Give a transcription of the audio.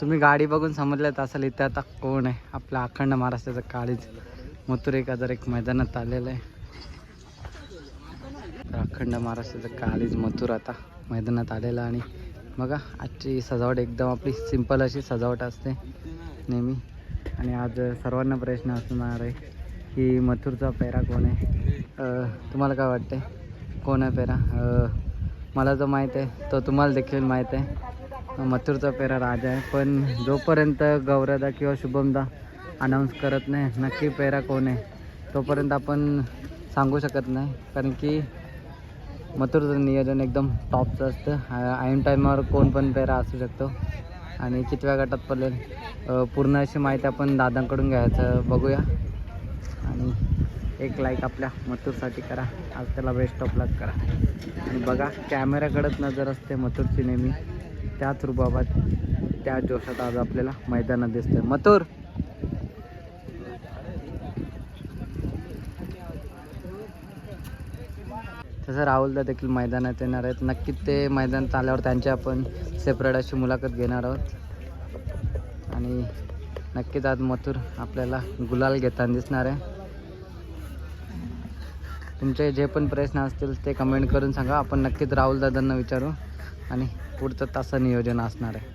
तुम्ही गाडी बघून समजल्यात असाल इथे आता कोण आहे? आपल्या अखंड महाराष्ट्राचं काळीज मथुर एक हजार एक मैदानात आलेलं आहे. तर अखंड महाराष्ट्राचं काळीज मथुर आता मैदानात आलेलं आणि बघा आजची सजावट एकदम आपली सिंपल अशी सजावट असते नेहमी. आणि आज सर्वांना प्रश्न असणार आहे की मथुरचा पेरा कोण आहे? तुम्हाला काय वाटते कोण आहे पेरा? मला जो माहीत आहे तो तुम्हाला देखील माहीत आहे. मथुरचा पेरा राजा आहे पण जोपर्यंत गौरदा किंवा शुभमदा अनाऊन्स करत नाही नक्की पेरा कोण आहे तोपर्यंत आपण सांगू शकत नाही. कारण की मथुरचं नियोजन एकदम टॉपचं असतं. ऐन टायमावर कोण पण पेरा असू शकतो. आणि कितव्या गटात पडेल पूर्ण अशी माहिती आपण दादांकडून घ्यायचं बघूया. आणि एक लाईक आपल्या मथुरसाठी करा. आज त्याला बेस्ट ऑफ लक करा. आणि बघा कॅमेऱ्याकडंच नजर असते मथुरची नेहमी. त्याच रुबाबात त्या जोशात आज आपल्याला मैदानात दिसतोय. मथुर! तसं राहुलदा देखील मैदानात येणार आहेत. नक्कीच ते मैदानात आल्यावर त्यांची आपण सेपरेट अशी मुलाखत घेणार आहोत. आणि नक्कीच आज मथुर आपल्याला गुलाल घेताना दिसणार आहे. तुमचे जे पण प्रश्न असतील ते कमेंट करून सांगा. आपण नक्कीच राहुल दादांना विचारू आणि पुढचं तासं नियोजन असणार आहे.